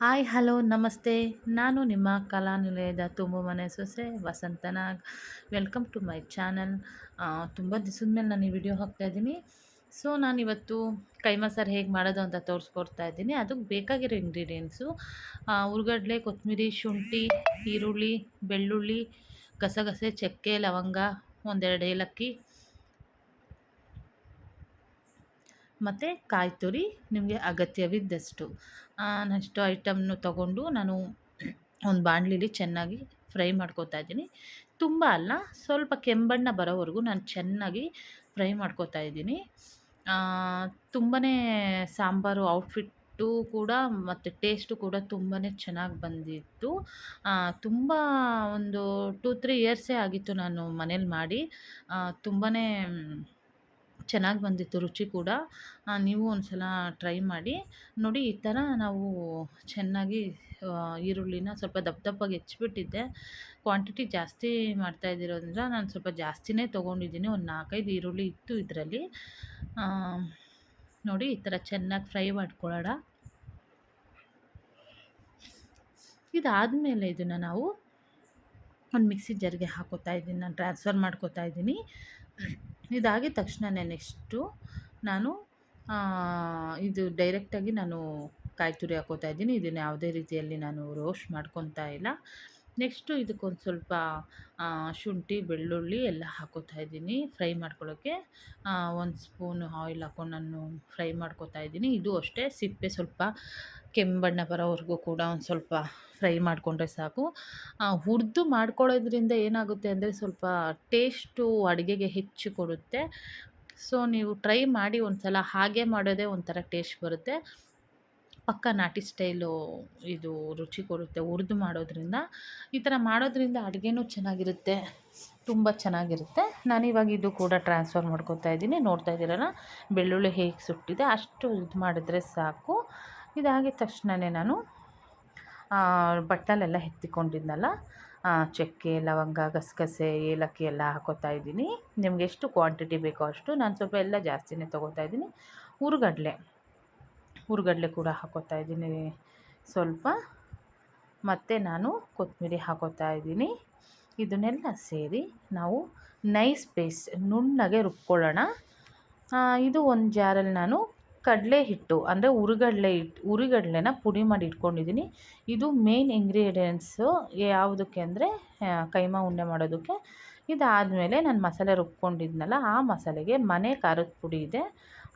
Hi, hello, ನಮಸ್ತೆ. ನಾನು ನಿಮ್ಮ ಕಲಾನಿಲಯದ ತುಂಬ ಮನೆ ಸೊಸೆ Vasanthnag. Welcome to my channel. ತುಂಬ ದಿವಸದ ಮೇಲೆ ನಾನು ಈ ವಿಡಿಯೋ ಹಾಕ್ತಾಯಿದ್ದೀನಿ ಸೊ, ನಾನಿವತ್ತು ಕೈಮಾ ಸಾರು ಹೇಗೆ ಮಾಡೋದು ಅಂತ ತೋರಿಸ್ಕೊಡ್ತಾ ಇದ್ದೀನಿ. ಅದಕ್ಕೆ ಬೇಕಾಗಿರೋ ಇಂಗ್ರೀಡಿಯೆಂಟ್ಸು ಉರ್ಗಡ್ಲೆ ಕೊತ್ತಂಬರಿ ಶುಂಠಿ, ಈರುಳ್ಳಿ, ಬೆಳ್ಳುಳ್ಳಿ, ಗಸಗಸೆ, ಚಕ್ಕೆ, ಲವಂಗ, ಒಂದೆರಡು ಏಲಕ್ಕಿ ಮತ್ತು ಕಾಯಿ ತುರಿ ನಿಮಗೆ ಅಗತ್ಯವಿದ್ದಷ್ಟು. ಅಷ್ಟು ಐಟಮ್ನು ತಗೊಂಡು ನಾನು ಒಂದು ಬಾಣಲಿಲಿ ಚೆನ್ನಾಗಿ ಫ್ರೈ ಮಾಡ್ಕೋತಾ ಇದ್ದೀನಿ. ತುಂಬ ಅಲ್ಲ, ಸ್ವಲ್ಪ ಕೆಂಬಣ್ಣ ಬರೋವರೆಗೂ ನಾನು ಚೆನ್ನಾಗಿ ಫ್ರೈ ಮಾಡ್ಕೋತಾ ಇದ್ದೀನಿ. ತುಂಬಾ ಸಾಂಬಾರು ಔಟ್ಫಿಟ್ಟು ಕೂಡ ಮತ್ತು ಟೇಸ್ಟು ಕೂಡ ತುಂಬಾ ಚೆನ್ನಾಗಿ ಬಂದಿತ್ತು. ತುಂಬ ಒಂದು ಟೂ, ತ್ರೀ ಇಯರ್ಸೇ ಆಗಿತ್ತು ನಾನು ಮನೇಲಿ ಮಾಡಿ. ತುಂಬಾ ಚೆನ್ನಾಗಿ ಬಂದಿತ್ತು ರುಚಿ ಕೂಡ. ನೀವು ಒಂದು ಸಲ ಟ್ರೈ ಮಾಡಿ. ನೋಡಿ, ಈ ಥರ ನಾವು ಚೆನ್ನಾಗಿ ಈರುಳ್ಳಿನ ಸ್ವಲ್ಪ ದಪ್ಪ ದಪ್ಪಗೆ ಹೆಚ್ಚಿಬಿಟ್ಟಿದ್ದೆ. ಕ್ವಾಂಟಿಟಿ ಜಾಸ್ತಿ ಮಾಡ್ತಾ ಇದ್ದಿರೋದ್ರಿಂದ ನಾನು ಸ್ವಲ್ಪ ಜಾಸ್ತಿನೇ ತೊಗೊಂಡಿದ್ದೀನಿ. ಒಂದು ನಾಲ್ಕೈದು ಈರುಳ್ಳಿ ಇತ್ತು ಇದರಲ್ಲಿ. ನೋಡಿ, ಈ ಥರ ಚೆನ್ನಾಗಿ ಫ್ರೈ ಮಾಡ್ಕೊಳ್ಳೋಣ. ಇದಾದಮೇಲೆ ಇದನ್ನು ನಾವು ಒಂದು ಮಿಕ್ಸಿ ಜರ್ಗೆ ಹಾಕೋತಾ ಇದ್ದೀನಿ. ನಾನು ಟ್ರಾನ್ಸ್ಫರ್ ಮಾಡ್ಕೋತಾ ಇದ್ದೀನಿ. ಇದಾಗಿದ ತಕ್ಷಣನೇ ನೆಕ್ಸ್ಟು ನಾನು ಇದು ಡೈರೆಕ್ಟಾಗಿ ನಾನು ಕಾಯಿ ತುರಿ ಹಾಕೋತಾ ಇದ್ದೀನಿ. ಇದನ್ನು ಯಾವುದೇ ರೀತಿಯಲ್ಲಿ ನಾನು ರೋಸ್ಟ್ ಮಾಡ್ಕೊತಾ ಇಲ್ಲ. ನೆಕ್ಸ್ಟು ಇದಕ್ಕೊಂದು ಸ್ವಲ್ಪ ಶುಂಠಿ, ಬೆಳ್ಳುಳ್ಳಿ ಎಲ್ಲ ಹಾಕೋತಾ ಇದ್ದೀನಿ. ಫ್ರೈ ಮಾಡ್ಕೊಳ್ಳೋಕ್ಕೆ ಒಂದು ಸ್ಪೂನ್ ಆಯಿಲ್ ಹಾಕೊಂಡು ನಾನು ಫ್ರೈ ಮಾಡ್ಕೋತಾ ಇದ್ದೀನಿ. ಇದು ಅಷ್ಟೇ, ಸಿಪ್ಪೆ ಸ್ವಲ್ಪ ಕೆಂಬಣ್ಣ ಬರೋವರೆಗೂ ಕೂಡ ಒಂದು ಸ್ವಲ್ಪ ಫ್ರೈ ಮಾಡಿಕೊಂಡ್ರೆ ಸಾಕು. ಹುರಿದು ಮಾಡ್ಕೊಳ್ಳೋದ್ರಿಂದ ಏನಾಗುತ್ತೆ ಅಂದರೆ ಸ್ವಲ್ಪ ಟೇಸ್ಟು ಅಡುಗೆಗೆ ಹೆಚ್ಚು ಕೊಡುತ್ತೆ. ಸೊ, ನೀವು ಟ್ರೈ ಮಾಡಿ ಒಂದು ಸಲ ಹಾಗೆ ಮಾಡೋದೇ ಒಂಥರ ಟೇಸ್ಟ್ ಬರುತ್ತೆ. ಪಕ್ಕ ನಾಟಿ ಸ್ಟೈಲು ಇದು ರುಚಿ ಕೊಡುತ್ತೆ ಹುರಿದು ಮಾಡೋದ್ರಿಂದ. ಈ ಥರ ಮಾಡೋದ್ರಿಂದ ಅಡುಗೆನೂ ಚೆನ್ನಾಗಿರುತ್ತೆ, ತುಂಬ ಚೆನ್ನಾಗಿರುತ್ತೆ. ನಾನಿವಾಗ ಇದು ಕೂಡ ಟ್ರಾನ್ಸ್ಫರ್ ಮಾಡ್ಕೊತಾ ಇದ್ದೀನಿ. ನೋಡ್ತಾ ಇದ್ದೀರಲ್ಲ, ಬೆಳ್ಳುಳ್ಳಿ ಹೇಗೆ ಸುಟ್ಟಿದೆ, ಅಷ್ಟು ಇದು ಮಾಡಿದ್ರೆ ಸಾಕು. ಇದಾಗಿದ ತಕ್ಷಣವೇ ನಾನು ಬಟ್ಟಲೆಲ್ಲ ಎತ್ತಿಕೊಂಡಿದ್ನಲ್ಲ ಚಕ್ಕೆ, ಲವಂಗ, ಗಸಗಸೆ, ಏಲಕ್ಕಿ ಎಲ್ಲ ಹಾಕೋತಾ ಇದ್ದೀನಿ. ನಿಮಗೆ ಎಷ್ಟು ಕ್ವಾಂಟಿಟಿ ಬೇಕೋ ಅಷ್ಟು, ನಾನು ಸ್ವಲ್ಪ ಎಲ್ಲ ಜಾಸ್ತಿನೇ ತೊಗೋತಾ ಇದ್ದೀನಿ. ಹುರುಗಡ್ಲೆ. ಹುರುಗಡ್ಲೆ ಕೂಡ ಹಾಕೋತಾ ಇದ್ದೀನಿ. ಸ್ವಲ್ಪ ಮತ್ತು ನಾನು ಕೊತ್ತಂಬರಿ ಹಾಕೋತಾ ಇದ್ದೀನಿ. ಇದನ್ನೆಲ್ಲ ಸೇರಿ ನಾವು ನೈಸ್ ಪೇಸ್ಟ್, ನುಣ್ಣಗೆ ರುಬ್ಕೊಳ್ಳೋಣ. ಇದು ಒಂದು ಜಾರಲ್ಲಿ ನಾನು ಕಡಲೆ ಹಿಟ್ಟು, ಅಂದರೆ ಉರುಗಡಲೆ ಹಿಟ್ಟು ಉರುಗಡಲೆನ ಪುಡಿ ಮಾಡಿ ಇಟ್ಕೊಂಡಿದ್ದೀನಿ. ಇದು ಮೇನ್ ಇಂಗ್ರೀಡಿಯೆಂಟ್ಸು ಯಾವುದಕ್ಕೆ ಅಂದರೆ ಕೈಮಾ ಉಂಡೆ ಮಾಡೋದಕ್ಕೆ ಇದಾದಮೇಲೆ ನಾನು ಮಸಾಲೆ ರುಬ್ಕೊಂಡಿದ್ನಲ್ಲ, ಆ ಮಸಾಲೆಗೆ ಮನೆ ಖಾರದ ಪುಡಿ ಇದೆ.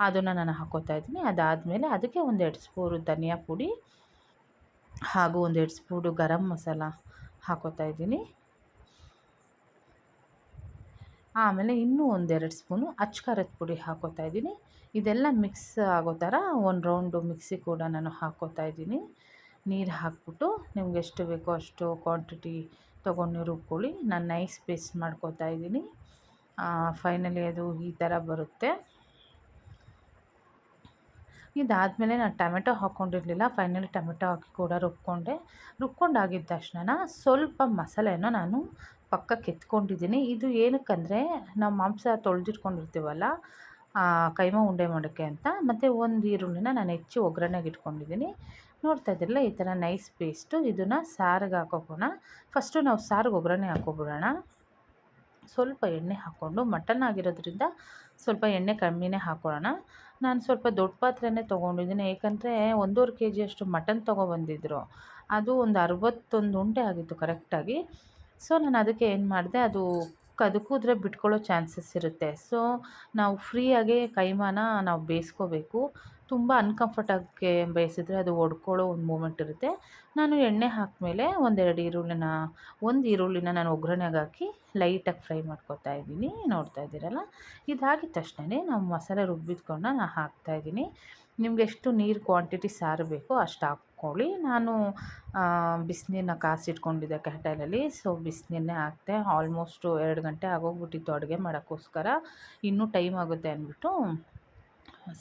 ಅದನ್ನು ನಾನು ಹಾಕೋತಾ ಇದ್ದೀನಿ. ಅದಾದಮೇಲೆ ಅದಕ್ಕೆ ಒಂದೆರಡು ಸ್ಪೂರು ಧನಿಯಾ ಪುಡಿ ಹಾಗೂ ಒಂದೆರಡು ಸ್ಪೂನು ಗರಂ ಮಸಾಲ ಹಾಕೋತಾ ಇದ್ದೀನಿ. ಆಮೇಲೆ ಇನ್ನೂ ಒಂದೆರಡು ಸ್ಪೂನು ಅಚ್ಚ ಖಾರದ ಪುಡಿ ಹಾಕೋತಾ ಇದ್ದೀನಿ. ಇದೆಲ್ಲ ಮಿಕ್ಸ್ ಆಗೋ ಥರ ಒಂದು ರೌಂಡು ಮಿಕ್ಸಿ ಕೂಡ ನಾನು ಹಾಕೋತಾ ಇದ್ದೀನಿ. ನೀರು ಹಾಕ್ಬಿಟ್ಟು ನಿಮ್ಗೆ ಎಷ್ಟು ಬೇಕೋ ಅಷ್ಟು ಕ್ವಾಂಟಿಟಿ ತೊಗೊಂಡು ರುಬ್ಕೊಳ್ಳಿ. ನಾನು ನೈಸ್ ಪೇಸ್ಟ್ ಮಾಡ್ಕೋತಾ ಇದ್ದೀನಿ. ಫೈನಲಿ ಅದು ಈ ಥರ ಬರುತ್ತೆ. ಇದಾದಮೇಲೆ ನಾನು ಟೊಮೆಟೊ ಹಾಕ್ಕೊಂಡಿರಲಿಲ್ಲ ಫೈನಲಿ ಟೊಮೆಟೊ ಹಾಕಿ ಕೂಡ ರುಬ್ಕೊಂಡೆ. ರುಬ್ಕೊಂಡಾಗಿದ್ದ ತಕ್ಷಣ ಸ್ವಲ್ಪ ಮಸಾಲೆಯನ್ನು ನಾನು ಪಕ್ಕಕ್ಕೆ ಎತ್ಕೊಂಡಿದ್ದೀನಿ. ಇದು ಏನಕ್ಕಂದರೆ ನಾವು ಮಾಂಸ ತೊಳೆದಿಟ್ಕೊಂಡಿರ್ತೀವಲ್ಲ ಕೈಮ ಉಂಡೆ ಮಾಡೋಕ್ಕೆ ಅಂತ. ಮತ್ತು ಒಂದು ಈರುಳ್ಳಿನ ನಾನು ಹೆಚ್ಚು ಒಗ್ಗರಣೆಗೆ ಇಟ್ಕೊಂಡಿದ್ದೀನಿ. ನೋಡ್ತಾ ಇದ್ದಿರಲ್ಲ ಈ ಥರ ನೈಸ್ ಪೇಸ್ಟು. ಇದನ್ನು ಸಾರಿಗೆ ಹಾಕೋಕೋಣ. ಫಸ್ಟು ನಾವು ಸಾರಿಗೆ ಒಗ್ಗರಣೆ ಹಾಕೋಬಿಡೋಣ. ಸ್ವಲ್ಪ ಎಣ್ಣೆ ಹಾಕ್ಕೊಂಡು ಮಟನ್ ಆಗಿರೋದ್ರಿಂದ ಸ್ವಲ್ಪ ಎಣ್ಣೆ ಕಮ್ಮಿನೇ ಹಾಕೊಳ್ಳೋಣ. ನಾನು ಸ್ವಲ್ಪ ದೊಡ್ಡ ಪಾತ್ರೆನೇ ತೊಗೊಂಡಿದ್ದೀನಿ. ಏಕೆಂದರೆ ಒಂದೂವರೆ ಕೆ ಜಿಯಷ್ಟು ಮಟನ್ ತೊಗೊಬಂದಿದ್ರು. ಅದು ಒಂದು ಅರವತ್ತೊಂದು ಉಂಡೆ ಆಗಿತ್ತು ಕರೆಕ್ಟಾಗಿ ಸೊ ನಾನು ಅದಕ್ಕೆ ಏನು ಮಾಡಿದೆ, ಅದು ಕದಕಿದ್ರೆ ಬಿಟ್ಕೊಳ್ಳೋ ಚಾನ್ಸಸ್ ಇರುತ್ತೆ. ಸೊ, ನಾವು ಫ್ರೀಯಾಗಿ ಕೈಮಾನ ನಾವು ಬೇಯಿಸ್ಕೋಬೇಕು. ತುಂಬ ಅನ್ಕಂಫರ್ಟಾಗಿ ಬೇಯಿಸಿದ್ರೆ ಅದು ಒಡ್ಕೊಳ್ಳೋ ಒಂದು ಮೂಮೆಂಟ್ ಇರುತ್ತೆ. ನಾನು ಎಣ್ಣೆ ಹಾಕಿದ್ಮೇಲೆ ಒಂದೆರಡು ಈರುಳ್ಳಿನ, ಒಂದು ಈರುಳ್ಳಿನ ನಾನು ಒಗ್ಗರಣೆಗೆ ಹಾಕಿ ಲೈಟಾಗಿ ಫ್ರೈ ಮಾಡ್ಕೊತಾ ಇದ್ದೀನಿ. ನೋಡ್ತಾ ಇದ್ದೀರಲ್ಲ? ಇದಾಗಿದ ತಕ್ಷಣ ನಾವು ಮಸಾಲೆ ರುಬ್ಬಿದ್ಕೊಂಡು ನಾನು ಹಾಕ್ತಾಯಿದ್ದೀನಿ ನಿಮ್ಗೆ ಎಷ್ಟು ನೀರು ಕ್ವಾಂಟಿಟಿ ಸಾರು ಬೇಕೋ ಅಷ್ಟು ಹಾಕ್ಕೊಳ್ಳಿ. ನಾನು ಬಿಸಿನೀರನ್ನ ಕಾಸಿಟ್ಕೊಂಡಿದ್ದೆ ಕ್ಯಾಟಲಲ್ಲಿ ಸೊ ಬಿಸಿನೀರನ್ನೇ ಹಾಕ್ತೆ ಆಲ್ಮೋಸ್ಟು ಎರಡು ಗಂಟೆ ಆಗೋಗ್ಬಿಟ್ಟಿತ್ತು ಅಡುಗೆ ಮಾಡೋಕ್ಕೋಸ್ಕರ. ಇನ್ನೂ ಟೈಮ್ ಆಗುತ್ತೆ ಅಂದ್ಬಿಟ್ಟು,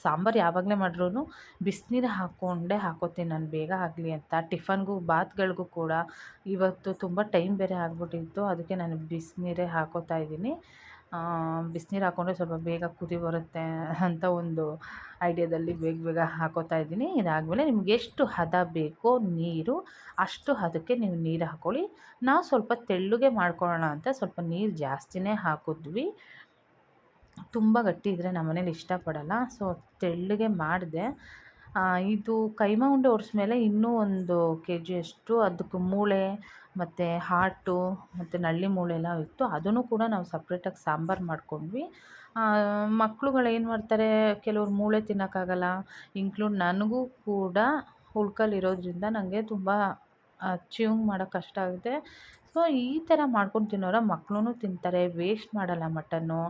ಸಾಂಬಾರು ಯಾವಾಗಲೇ ಮಾಡ್ರೂ ಬಿಸಿನೀರು ಹಾಕ್ಕೊಂಡೇ ಹಾಕೋತೀನಿ ನಾನು, ಬೇಗ ಆಗಲಿ ಅಂತ. ಟಿಫನ್ಗೂ, ಬಾತ್ಗಳಿಗೂ ಕೂಡ ಇವತ್ತು ತುಂಬ ಟೈಮ್ ಬೇರೆ ಆಗಿಬಿಟ್ಟಿತ್ತು. ಅದಕ್ಕೆ ನಾನು ಬಿಸಿನೀರೇ ಹಾಕೋತಾ ಇದ್ದೀನಿ. ಬಿಸಿನೀರು ಹಾಕ್ಕೊಂಡ್ರೆ ಸ್ವಲ್ಪ ಬೇಗ ಕುದಿ ಬರುತ್ತೆ ಅಂತ ಒಂದು ಐಡಿಯಾದಲ್ಲಿ ಬೇಗ ಬೇಗ ಹಾಕೋತಾ ಇದ್ದೀನಿ. ಇದಾದಮೇಲೆ ನಿಮ್ಗೆ ಎಷ್ಟು ಹದ ಬೇಕೋ ನೀರು, ಅಷ್ಟು ಹದಕ್ಕೆ ನೀವು ನೀರು ಹಾಕ್ಕೊಳ್ಳಿ ನಾವು ಸ್ವಲ್ಪ ತೆಳ್ಳಗೆ ಮಾಡ್ಕೊಳ್ಳೋಣ ಅಂತ ಸ್ವಲ್ಪ ನೀರು ಜಾಸ್ತಿನೇ ಹಾಕಿದ್ವಿ. ತುಂಬ ಗಟ್ಟಿ ಇದ್ದರೆ ನಮ್ಮ ಮನೇಲಿ ಇಷ್ಟಪಡಲ್ಲ. ಸೊ, ತೆಳ್ಳಗೆ ಮಾಡಿದೆ. ಇದು ಕೈಮಾ ಉಂಡೆ ಒರೆಸ್ಮೇಲೆ ಇನ್ನೂ ಒಂದು ಕೆ ಜಿಯಷ್ಟು ಅದಕ್ಕೆ ಮೂಳೆ ಮತ್ತು ಹಾರ್ಟು ಮತ್ತು ನಳ್ಳಿ ಮೂಳೆ ಎಲ್ಲ ಇತ್ತು. ಅದನ್ನು ಕೂಡ ನಾವು ಸಪ್ರೇಟಾಗಿ ಸಾಂಬಾರು ಮಾಡ್ಕೊಂಡ್ವಿ. ಮಕ್ಳುಗಳು ಏನು ಮಾಡ್ತಾರೆ, ಕೆಲವ್ರು ಮೂಳೆ ತಿನ್ನೋಕ್ಕಾಗಲ್ಲ. ಇನ್ಕ್ಲೂಡ್ ನನಗೂ ಕೂಡ ಇರೋದ್ರಿಂದ ನನಗೆ ತುಂಬ ಚ್ಯೂಂಗ್ ಮಾಡೋಕ್ಕೆ ಕಷ್ಟ ಆಗುತ್ತೆ. ಸೊ, ಈ ಥರ ಮಾಡ್ಕೊಂಡು ತಿನ್ನೋರ ಮಕ್ಕಳೂ ತಿಂತಾರೆ. ವೇಸ್ಟ್ ಮಾಡಲ್ಲ ಮಟನ್ನು.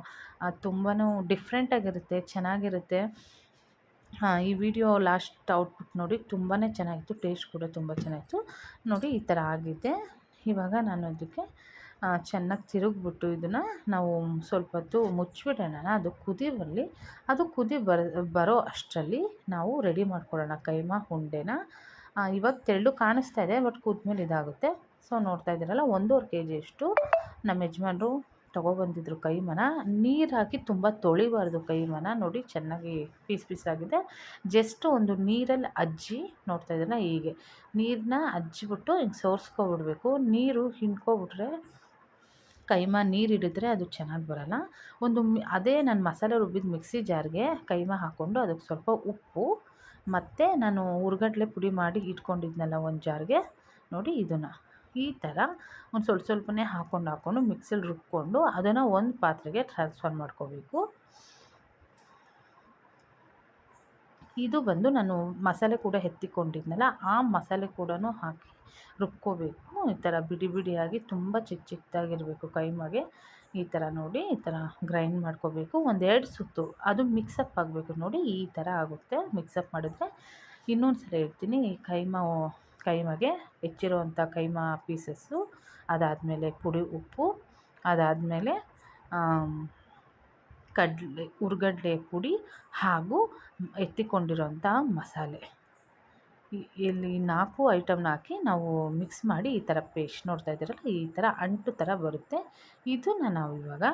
ಅದು ತುಂಬಾ ಡಿಫ್ರೆಂಟಾಗಿರುತ್ತೆ ಚೆನ್ನಾಗಿರುತ್ತೆ. ಹಾಂ, ಈ ವಿಡಿಯೋ ಲಾಸ್ಟ್ ಔಟ್ಪುಟ್ ನೋಡಿ ತುಂಬಾ ಚೆನ್ನಾಗಿತ್ತು, ಟೇಸ್ಟ್ ಕೂಡ ತುಂಬ ಚೆನ್ನಾಗಿತ್ತು. ನೋಡಿ, ಈ ಥರ ಆಗಿದೆ. ಇವಾಗ ನಾನು ಅದಕ್ಕೆ ಚೆನ್ನಾಗಿ ತಿರುಗಿಬಿಟ್ಟು ಇದನ್ನು ನಾವು ಸ್ವಲ್ಪ ಹೊತ್ತು ಮುಚ್ಚಿಬಿಡೋಣ ಅದು ಕುದಿ ಬರಲಿ ಅದು ಕುದಿ ಬರ, ಬರೋ ಅಷ್ಟರಲ್ಲಿ ನಾವು ರೆಡಿ ಮಾಡ್ಕೊಳ್ಳೋಣ, ಕೈಮಾ, ಉಂಡೆನ. ಇವಾಗ ತೆಳ್ಳು ಕಾಣಿಸ್ತಾ ಇದೆ, ಬಟ್ ಕುದ್ಮೇಲೆ ಇದಾಗುತ್ತೆ. ಸೊ, ನೋಡ್ತಾ ಇದ್ದೀರಲ್ಲ, ಒಂದೂವರೆ ಕೆ ಜಿಯಷ್ಟು ನಮ್ಮ ಯಜಮಾನ್ರು ತೊಗೊಬಂದಿದ್ರು ಕೈಮನ ನೀರು ಹಾಕಿ ತುಂಬ ತೊಳಿಬಾರ್ದು ಕೈಮನ ನೋಡಿ ಚೆನ್ನಾಗಿ ಪೀಸ್ ಪೀಸ್ ಆಗಿದೆ. ಜಸ್ಟ್ ಒಂದು ನೀರಲ್ಲಿ ಅಜ್ಜಿ, ನೋಡ್ತಾ ಇದ್ದೀನ ಹೀಗೆ. ನೀರನ್ನ ಅಜ್ಜಿಬಿಟ್ಟು ಹಿಂಗೆ ಸೋರಿಸ್ಕೊಬಿಡ್ಬೇಕು. ನೀರು ಹಿಂಡ್ಕೊಬಿಟ್ರೆ ಕೈಮ ನೀರು ಹಿಡಿದ್ರೆ ಅದು ಚೆನ್ನಾಗಿ ಬರೋಲ್ಲ. ಒಂದು ಅದೇ ನಾನು ಮಸಾಲೆ ರುಬ್ಬಿದ ಮಿಕ್ಸಿ ಜಾರ್ಗೆ ಕೈಮಾ ಹಾಕ್ಕೊಂಡು ಅದಕ್ಕೆ ಸ್ವಲ್ಪ ಉಪ್ಪು, ಮತ್ತು ನಾನು ಹುರ್ಗಡ್ಲೆ ಪುಡಿ ಮಾಡಿ ಇಟ್ಕೊಂಡಿದ್ನಲ್ಲ ಒಂದು ಜಾರ್ಗೆ. ನೋಡಿ ಇದನ್ನು. ಈ ಥರ ಒಂದು ಸ್ವಲ್ಪ ಸ್ವಲ್ಪನೇ ಹಾಕ್ಕೊಂಡು ಹಾಕ್ಕೊಂಡು ಮಿಕ್ಸಲ್ಲಿ ರುಬ್ಕೊಂಡು ಅದನ್ನು ಒಂದು ಪಾತ್ರೆಗೆ ಟ್ರಾನ್ಸ್ಫರ್ ಮಾಡ್ಕೋಬೇಕು. ಇದು ಬಂದು ನಾನು ಮಸಾಲೆ ಕೂಡ ಎತ್ತಿಕೊಂಡಿದ್ನಲ್ಲ, ಆ ಮಸಾಲೆ ಕೂಡ ಹಾಕಿ ರುಬ್ಕೋಬೇಕು. ಈ ಥರ ಬಿಡಿ ಬಿಡಿಯಾಗಿ ತುಂಬ ಚಿಕ್ಕ ಚಿಕ್ಕದಾಗಿರಬೇಕು ಕೈಮಾಗೆ. ಈ ಥರ ನೋಡಿ, ಈ ಥರ ಗ್ರೈಂಡ್ ಮಾಡ್ಕೋಬೇಕು. ಒಂದೆರಡು ಸುತ್ತು, ಅದು ಮಿಕ್ಸಪ್ ಆಗಬೇಕು ನೋಡಿ, ಈ ಥರ ಆಗುತ್ತೆ. ಮಿಕ್ಸಪ್ ಮಾಡಿದ್ರೆ ಇನ್ನೊಂದು ಸಲ ಹೇಳ್ತೀನಿ, ಕೈಮಾ ಕೈಮಾಗೆ ಹೆಚ್ಚಿರುವಂಥ ಕೈಮಾ ಪೀಸಸ್ಸು, ಅದಾದಮೇಲೆ ಪುಡಿ ಉಪ್ಪು, ಅದಾದಮೇಲೆ ಕಡಲೆ ಹುರ್ಗಡ್ಲೆ ಪುಡಿ ಹಾಗೂ ಎತ್ತಿಕೊಂಡಿರೋಂಥ ಮಸಾಲೆ. ಇಲ್ಲಿ ನಾಲ್ಕು ಐಟಮ್ನ ಹಾಕಿ ನಾವು ಮಿಕ್ಸ್ ಮಾಡಿ ಈ ಥರ ಪೇಸ್ಟ್ ನೋಡ್ತಾ ಇದ್ದೀರಲ್ಲ, ಈ ಥರ ಅಂಟು ಥರ ಬರುತ್ತೆ. ಇದನ್ನು ನಾವು ಇವಾಗ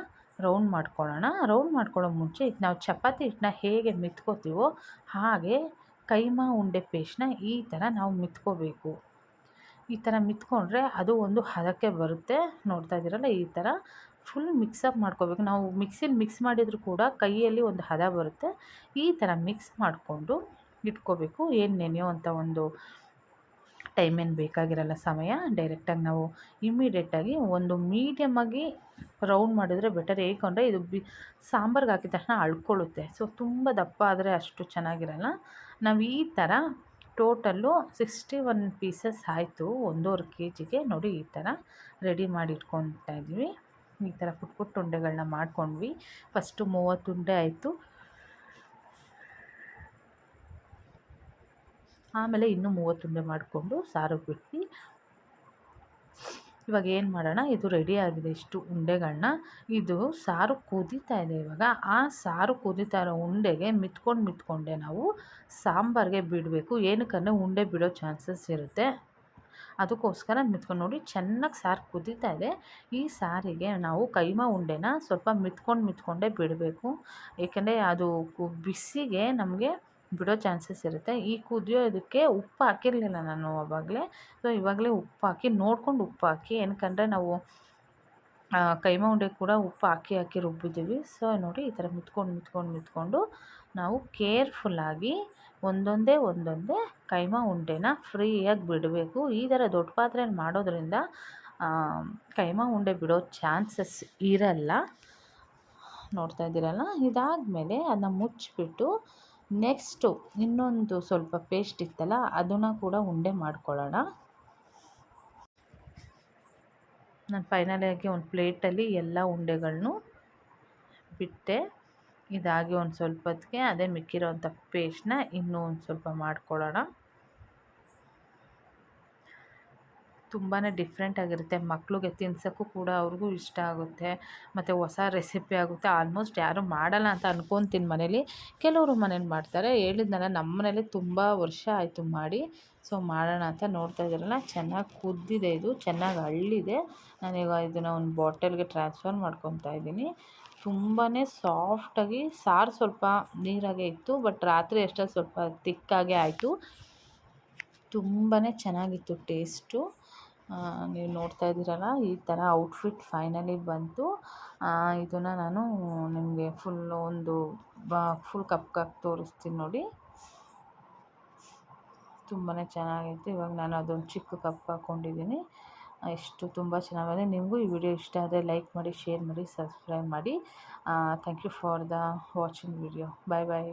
ರೌಂಡ್ ಮಾಡ್ಕೊಳ್ಳೋಣ. ರೌಂಡ್ ಮಾಡ್ಕೊಳ್ಳೋ ಮುಂಚೆ ನಾವು ಚಪಾತಿ ಹಿಟ್ಟನ್ನ ಹೇಗೆ ಮೆತ್ಕೋತೀವೋ ಹಾಗೆ ಕೈಮಾ ಉಂಡೆ ಪೇಸ್ಟ್ನ ಈ ಥರ ನಾವು ಮಿತ್ಕೋಬೇಕು. ಈ ಥರ ಮಿತ್ಕೊಂಡ್ರೆ ಅದು ಒಂದು ಹದಕ್ಕೆ ಬರುತ್ತೆ. ನೋಡ್ತಾ ಇದ್ದೀರಲ್ಲ, ಈ ಥರ ಫುಲ್ ಮಿಕ್ಸಪ್ ಮಾಡ್ಕೋಬೇಕು. ನಾವು ಮಿಕ್ಸಿಲಿ ಮಿಕ್ಸ್ ಮಾಡಿದರೂ ಕೂಡ ಕೈಯಲ್ಲಿ ಒಂದು ಹದ ಬರುತ್ತೆ. ಈ ಥರ ಮಿಕ್ಸ್ ಮಾಡಿಕೊಂಡು ಇಟ್ಕೋಬೇಕು. ಏನು ನೆನೆಯುವಂಥ ಒಂದು ಟೈಮ್ ಏನು ಬೇಕಾಗಿರಲ್ಲ ಸಮಯ, ಡೈರೆಕ್ಟಾಗಿ ನಾವು ಇಮ್ಮಿಡಿಯೇಟಾಗಿ ಒಂದು ಮೀಡಿಯಮ್ಮಾಗಿ ರೌಂಡ್ ಮಾಡಿದರೆ ಬೆಟರ್. ಏಕೆಂದರೆ ಇದು ಬಿ, ಸಾಂಬಾರ್ಗೆ ಹಾಕಿದ ತಕ್ಷಣ ಅಳ್ಕೊಳ್ಳುತ್ತೆ. ಸೊ, ತುಂಬ ದಪ್ಪ ಆದರೆ ಅಷ್ಟು ಚೆನ್ನಾಗಿರಲ್ಲ. ನಾವು ಈ ಥರ ಟೋಟಲ್ಲು ಸಿಕ್ಸ್ಟಿ ಒನ್ ಪೀಸಸ್ ಆಯಿತು. ಒಂದೂವರೆ ಕೆ ಜಿಗೆ ನೋಡಿ ಈ ಥರ ರೆಡಿ ಮಾಡಿ ಇಟ್ಕೊತಾ ಇದ್ವಿ. ಈ ಥರ ಪುಟ್ಟ ಪುಟ್ಟ ಉಂಡೆಗಳನ್ನ ಮಾಡ್ಕೊಂಡ್ವಿ. ಫಸ್ಟು ಮೂವತ್ತು ಉಂಡೆ ಆಯಿತು. ಆಮೇಲೆ ಇನ್ನೂ ಮೂವತ್ತು ಉಂಡೆ ಮಾಡಿಕೊಂಡು ಸಾರು ಬಿಟ್ಟು ಇವಾಗ ಏನು ಮಾಡೋಣ? ಇದು ರೆಡಿ ಆಗಿದೆ ಇಷ್ಟು ಉಂಡೆಗಳನ್ನ ಇದು ಸಾರು ಕುದೀತಾ ಇದೆ ಇವಾಗ. ಆ ಸಾರು ಕುದೀತಾ ಇರೋ ಉಂಡೆಗೆ ಮಿತ್ಕೊಂಡು ಮಿತ್ಕೊಂಡೆ ನಾವು ಸಾಂಬಾರಿಗೆ ಬಿಡಬೇಕು. ಏನಕ್ಕಂದರೆ ಉಂಡೆ ಬಿಡೋ ಚಾನ್ಸಸ್ ಇರುತ್ತೆ. ಅದಕ್ಕೋಸ್ಕರ ಮಿತ್ಕೊಂಡು ನೋಡಿ ಚೆನ್ನಾಗಿ ಸಾರು ಕುದೀತಾ ಇದೆ. ಈ ಸಾರಿಗೆ ನಾವು ಕೈಮಾ ಉಂಡೆನ ಸ್ವಲ್ಪ ಮಿತ್ಕೊಂಡು ಮಿತ್ಕೊಂಡೇ ಬಿಡಬೇಕು. ಏಕೆಂದರೆ ಅದು ಬಿಸಿಗೆ ನಮಗೆ ಬಿಡೋ ಚಾನ್ಸಸ್ ಇರುತ್ತೆ. ಈ ಕುದಿಯೋದಕ್ಕೆ ಉಪ್ಪು ಹಾಕಿರಲಿಲ್ಲ ನಾನು ಅವಾಗಲೇ. ಸೊ ಇವಾಗಲೇ ಉಪ್ಪು ಹಾಕಿ ನೋಡ್ಕೊಂಡು ಉಪ್ಪು ಹಾಕಿ ಏನಕ್ಕಂದರೆ ನಾವು ಕೈಮಾ ಉಂಡೆ ಕೂಡ ಉಪ್ಪು ಹಾಕಿ ಹಾಕಿ ರುಬ್ಬಿದ್ದೀವಿ. ಸೊ ನೋಡಿ ಈ ಥರ ಮಿತ್ಕೊಂಡು ಮಿತ್ಕೊಂಡು ಮಿತ್ಕೊಂಡು ನಾವು ಕೇರ್ಫುಲ್ಲಾಗಿ ಒಂದೊಂದೇ ಒಂದೊಂದೇ ಕೈಮ ಉಂಡೆನ ಫ್ರೀಯಾಗಿ ಬಿಡಬೇಕು. ಈ ಥರ ದೊಡ್ಡ ಪಾತ್ರೆಯಲ್ಲಿ ಮಾಡೋದ್ರಿಂದ ಕೈಮಾ ಉಂಡೆ ಬಿಡೋ ಚಾನ್ಸಸ್ ಇರಲ್ಲ. ನೋಡ್ತಾ ಇದ್ದೀರಲ್ಲ? ಇದಾದಮೇಲೆ ಅದನ್ನ ಮುಚ್ಚಿಬಿಟ್ಟು ನೆಕ್ಸ್ಟು ಇನ್ನೊಂದು ಸ್ವಲ್ಪ ಪೇಸ್ಟ್ ಇತ್ತಲ್ಲ, ಅದನ್ನು ಕೂಡ ಉಂಡೆ ಮಾಡ್ಕೊಳ್ಳೋಣ. ನಾನು ಫೈನಲಾಗಿ ಒಂದು ಪ್ಲೇಟಲ್ಲಿ ಎಲ್ಲ ಉಂಡೆಗಳನ್ನು ಬಿಟ್ಟೆ. ಇದಾಗಿ ಒಂದು ಸ್ವಲ್ಪ ಹೊತ್ತಿಗೆ ಅದೇ ಮಿಕ್ಕಿರೋಂಥ ಪೇಸ್ಟನ್ನ ಇನ್ನೂ ಒಂದು ಸ್ವಲ್ಪ ಮಾಡ್ಕೊಳ್ಳೋಣ. ತುಂಬಾ ಡಿಫ್ರೆಂಟ್ ಆಗಿರುತ್ತೆ. ಮಕ್ಳಿಗೆ ತಿನ್ಸೋಕ್ಕೂ ಕೂಡ ಅವ್ರಿಗೂ ಇಷ್ಟ ಆಗುತ್ತೆ. ಮತ್ತು ಹೊಸ ರೆಸಿಪಿ ಆಗುತ್ತೆ. ಆಲ್ಮೋಸ್ಟ್ ಯಾರೂ ಮಾಡಲ್ಲ ಅಂತ ಅನ್ಕೊತೀನಿ ಮನೇಲಿ. ಕೆಲವರು ಮನೇಲಿ ಮಾಡ್ತಾರೆ. ಹೇಳಿದ್ನಲ್ಲ ನಮ್ಮ ಮನೇಲಿ ತುಂಬ ವರ್ಷ ಆಯಿತು ಮಾಡಿ. ಸೊ ಮಾಡೋಣ ಅಂತ ನೋಡ್ತಾ ಇದ್ದೀರಲ್ಲ. ಚೆನ್ನಾಗಿ ಕುದ್ದಿದೆ ಇದು. ಚೆನ್ನಾಗಿ ಅಳ್ಳಿದೆ. ನಾನೀಗ ಇದನ್ನು ಒಂದು ಬಾಟಲ್ಗೆ ಟ್ರಾನ್ಸ್ಫರ್ ಮಾಡ್ಕೊತಾ ಇದ್ದೀನಿ. ತುಂಬಾ ಸಾಫ್ಟಾಗಿ ಸಾರು ಸ್ವಲ್ಪ ನೀರಾಗೆ ಇತ್ತು. ಬಟ್ ರಾತ್ರಿ ಅಷ್ಟೇ ಸ್ವಲ್ಪ ತಿಕ್ಕಾಗೆ ಆಯಿತು. ತುಂಬಾ ಚೆನ್ನಾಗಿತ್ತು ಟೇಸ್ಟು ನೀವು ನೋಡ್ತಾ ಇದ್ದೀರಲ್ಲ, ಈ ಥರ ಔಟ್ಫಿಟ್ ಫೈನಲಿ ಬಂತು. ಇದನ್ನು ನಾನು ನಿಮಗೆ ಫುಲ್ ಒಂದು ಬಾ ಫುಲ್ ಕಪ್ಗಾಗಿ ತೋರಿಸ್ತೀನಿ ನೋಡಿ. ತುಂಬಾ ಚೆನ್ನಾಗಿತ್ತು ಇವಾಗ ನಾನು ಅದೊಂದು ಚಿಕ್ಕ ಕಪ್ ಹಾಕ್ಕೊಂಡಿದ್ದೀನಿ ಎಷ್ಟು ತುಂಬ ಚೆನ್ನಾಗಿದೆ. ನಿಮಗೂ ಈ ವಿಡಿಯೋ ಇಷ್ಟ ಆದರೆ ಲೈಕ್ ಮಾಡಿ ಶೇರ್ ಮಾಡಿ ಸಬ್ಸ್ಕ್ರೈಬ್ ಮಾಡಿ. Thank you for the watching video bye bye